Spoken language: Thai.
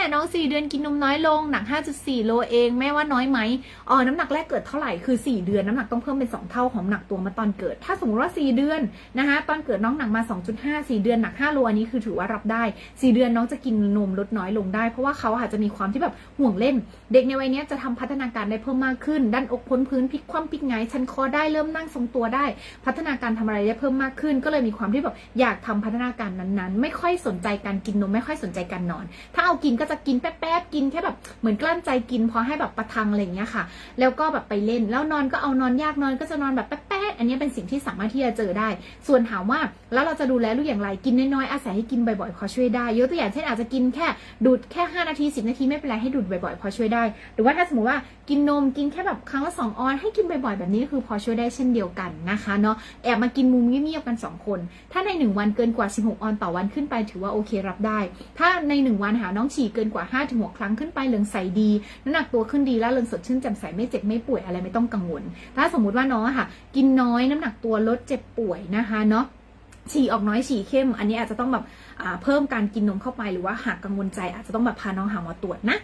น้อง 4 เดือนกินนมน้อยลงหนัก 5.4 โลเองแม่ว่าน้อยไหมอ๋อน้ำหนักแรกเกิดเท่าไหร่คือ 4 เดือนน้ำหนักต้องเพิ่มเป็น 2 เท่าของหนักตัวมาตอนเกิด ถ้าสมมติว่า 4 เดือนนะคะตอนเกิดน้องหนักมา 2.5 4 เดือนหนัก 5 โลอันนี้คือถือว่ารับได้ 4 เดือนน้องจะกินนมลดน้อยลงได้ เพราะว่าเขาอาจจะมีความที่แบบห่วงเล่น เด็กในวัยนี้จะทำพัฒนาการได้เพิ่มมากขึ้นด้านอกพ้นพื้นพลิกคว่ำพลิกงายชันคอได้เริ่มนั่งทรงตัวได้ พัฒนาการทำอะไรได้เพิ่มมากขึ้น ก็เลยมีความที่แบบอยากทำพัฒนาการนั้นๆ ไม่ค่อยสนใจการกินนมไม่ค่อยสนใจการนอน ถ้าเอากินก็จะกินแป๊บๆกินแค่แบบเหมือนกลั้นใจกินพอให้แบบประทังอะไรอย่างเงี้ยค่ะ แล้วก็แบบไปเล่นแล้วนอนก็เอานอนยากนอนก็จะนอนแบบแป๊ อันนี้เป็นสิ่งที่สามารถที่จะเจอได้ ส่วนถามว่าแล้วเราจะดูแลลูกอย่างไรกินน้อยๆอาศัยให้กินบ่อยๆพอช่วยได้ยกตัวอย่างเช่นอาจจะกินแค่ดูดแค่ 5 นาที 10 นาทีไม่เป็นไรให้ดูดบ่อยๆพอช่วยได้ หรือว่าถ้าสมมติว่ากินนมกินแค่แบบครั้งละ2ออนให้กินบ่อยๆแบบนี้คือพอช่วยได้เช่นเดียวกันนะคะเนาะแอบมากินมุมเงียบๆกัน 2 คน ถ้าใน 1 วันเกินกว่า 16 ออนต่อวันขึ้นไปถือว่าโอเครับได้ ถ้าใน 1 วันหาน้องฉี่เกินกว่า5-6ครั้งขึ้นไปเหลืองใสดีน้ำหนักตัวขึ้นดีแล้วเริงสดชื่นแจ่มใสไม่เจ็บไม่ป่วยอะไรไม่ต้องกังวล ถ้าสมมติว่าน้องค่ะกินน้อยน้ำหนักตัวลดเจ็บป่วยนะคะเนาะฉี่ออกน้อยฉี่เข้ม อันนี้อาจจะต้องแบบเพิ่มการกินนมเข้าไปหรือว่าหากกังวลใจอาจจะต้องแบบพาน้องหาหมอตรวจนะ